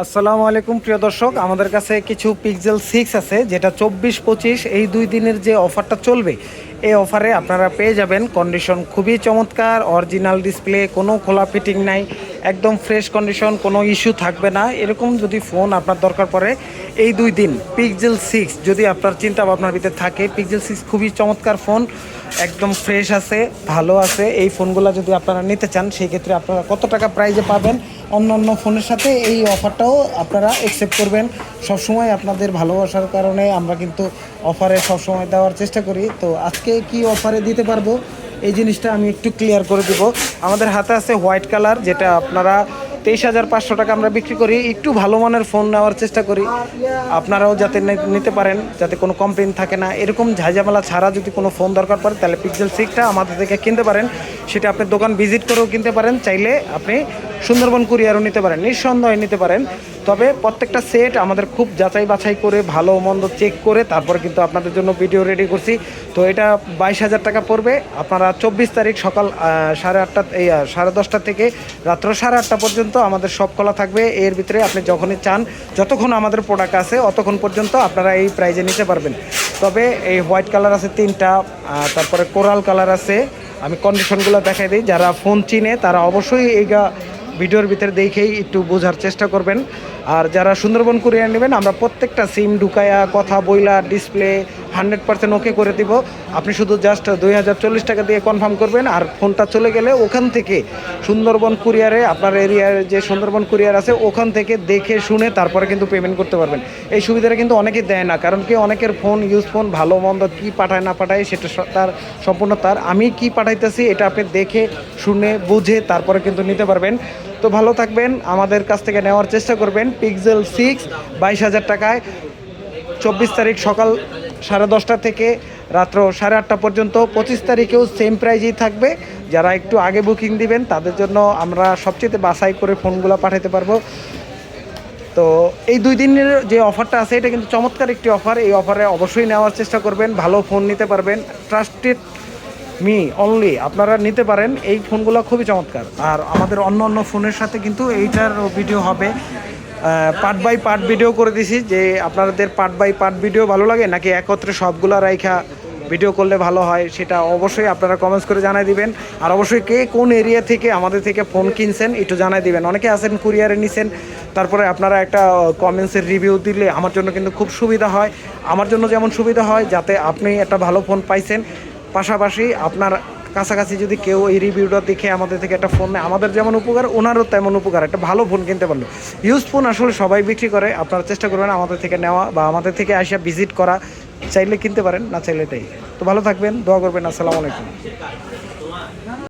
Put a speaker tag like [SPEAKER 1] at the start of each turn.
[SPEAKER 1] আসসালামু আলাইকুম, প্রিয় দর্শক। আমাদের কাছে কিছু পিক্সেল সিক্স আছে, যেটা চব্বিশ পঁচিশ এই দুই দিনের যে অফারটা চলবে, এই অফারে আপনারা পেয়ে যাবেন। কন্ডিশন খুবই চমৎকার অরিজিনাল ডিসপ্লে কোনো খোলা ফিটিং নাই। একদম ফ্রেশ কন্ডিশন কোনো ইস্যু থাকবে না। এরকম যদি ফোন আপনার দরকার পড়ে, এই দুই দিন পিকজেল সিক্স যদি আপনার চিন্তা ভাবনার ভিতরে থাকে পিকজেল সিক্স খুবই চমৎকার ফোন একদম ফ্রেশ আছে, ভালো আছে। এই ফোনগুলো যদি আপনারা নিতে চান সেই ক্ষেত্রে আপনারা কত টাকা প্রাইজে পাবেন? অন্য অন্য ফোনের সাথে এই অফারটাও আপনারা অ্যাকসেপ্ট করবেন। সবসময় আপনাদের ভালোবাসার কারণে আমরা কিন্তু অফারে সবসময় দেওয়ার চেষ্টা করি। তো আজকে কি অফারে দিতে পারব? এই জিনিসটা আমি একটু ক্লিয়ার করে দেবো। আমাদের হাতে আছে হোয়াইট কালার যেটা আপনারা তেইশ হাজার পাঁচশো টাকা আমরা বিক্রি করি। একটু ভালো মানের ফোন নেওয়ার চেষ্টা করি। আপনারাও যাতে নিতে পারেন, যাতে কোনো কমপ্লেন থাকে না। এরকম ঝাঁঝামেলা ছাড়া যদি কোনো ফোন দরকার পড়ে, তাহলে পিক্সেল সিক্সটা আমাদের থেকে কিনতে পারেন। সেটা আপনি দোকান ভিজিট করেও কিনতে পারেন, চাইলে আপনি সুন্দরবন কুরিয়ারও নিতে পারেন, নিঃসন্দেহে নিতে পারেন। তবে প্রত্যেকটা সেট আমাদের খুব যাচাই বাছাই করে, ভালো মন্দ চেক করে, তারপর কিন্তু আপনাদের জন্য ভিডিও রেডি করছি। তো এটা বাইশ হাজার টাকা পড়বে। আপনারা চব্বিশ তারিখ সকাল সাড়ে আটটা, এই সাড়ে দশটা থেকে রাত্র সাড়ে আটটা পর্যন্ত আমাদের সব খোলা থাকবে। এর ভিতরে আপনি যখনই চান, যতক্ষণ আমাদের প্রোডাক্ট আছে, অতক্ষণ পর্যন্ত আপনারা এই প্রাইজে নিতে পারবেন। তবে এই হোয়াইট কালার আছে তিনটা তারপরে কোরাল কালার আছে আমি কন্ডিশনগুলো দেখাই দিই। যারা ফোন চিনে, তারা অবশ্যই এই ভিডিওর ভিতরে দেখেই একটু বোঝার চেষ্টা করবেন। আর যারা সুন্দরবন কুরিয়ার নেবেন, আমরা প্রত্যেকটা সিম ঢুকায়া কথা বইলা ডিসপ্লে হান্ড্রেড পার্সেন্ট ওকে করে দিব। আপনি শুধু জাস্ট দুই হাজার চল্লিশ টাকা দিয়ে কনফার্ম করবেন আর ফোনটা চলে গেলে ওখান থেকে সুন্দরবন কুরিয়ারে আপনার এরিয়ার যে সুন্দরবন কুরিয়ার আছে, ওখান থেকে দেখে শুনে তারপরে কিন্তু পেমেন্ট করতে পারবেন। এই সুবিধাটা কিন্তু অনেকেই দেয় না, কারণ কি অনেকের ফোন ইউজ ফোন ভালো মন্দ কী পাঠায় না পাঠায় সেটা তার সম্পূর্ণ তার। আমি কি পাঠাইতেছি এটা আপনি দেখে, শুনে, বুঝে তারপরে কিন্তু নিতে পারবেন। তো ভালো থাকবেন, আমাদের কাছ থেকে নেওয়ার চেষ্টা করবেন। পিক্সেল সিক্স বাইশ হাজার টাকায়। চব্বিশ তারিখ সকাল সাড়ে দশটা থেকে রাত্র সাড়ে আটটা পর্যন্ত। পঁচিশ তারিখেও সেম প্রাইজই থাকবে। যারা একটু আগে বুকিং দিবেন, তাদের জন্য আমরা সবচেয়ে বাসাই করে ফোনগুলো পাঠাতে পারব। তো এই দুই দিনের যে অফারটা আছে, এটা কিন্তু চমৎকার একটি অফার এই অফারে অবশ্যই নেওয়ার চেষ্টা করবেন, ভালো ফোন নিতে পারবেন। ট্রাস্টেড মি অনলি আপনারা নিতে পারেন। এই ফোনগুলো খুবই চমৎকার। আর আমাদের অন্য অন্য ফোনের সাথে কিন্তু এইটার ভিডিও হবে। পার্ট বাই পার্ট ভিডিও করে দিছি যে আপনাদের পার্ট বাই পার্ট ভিডিও ভালো লাগে নাকি একত্রে সবগুলা রাইখা ভিডিও করলে ভালো হয় সেটা অবশ্যই আপনারা কমেন্টস করে জানাই দিবেন। আর অবশ্যই কে কোন এরিয়া থেকে আমাদের থেকে ফোন কিনছেন একটু জানাই দিবেন। অনেকে আছেন কুরিয়ারে নিছেন, তারপরে আপনারা একটা কমেন্টসের রিভিউ দিলে আমার জন্য কিন্তু খুব সুবিধা হয়। আমার জন্য যেমন সুবিধা হয়, যাতে আপনি একটা ভালো ফোন পাইছেন। পাশাপাশি আপনার কাছাকাছি যদি কেউ এই রিভিউটা দেখে আমাদের থেকে একটা ফোন নেয়, আমাদের যেমন উপকার, ওনারও তেমন উপকার। একটা ভালো ফোন কিনতে পারল। ইউজ ফোন আসলে সবাই বিক্রি করে, আপনারা চেষ্টা করবেন আমাদের থেকে নেওয়া বা আমাদের থেকে আসা ভিজিট করা। চাইলে কিনতে পারেন, না চাইলে তাই তো ভালো থাকবেন, দোয়া করবেন, আসসালামু আলাইকুম।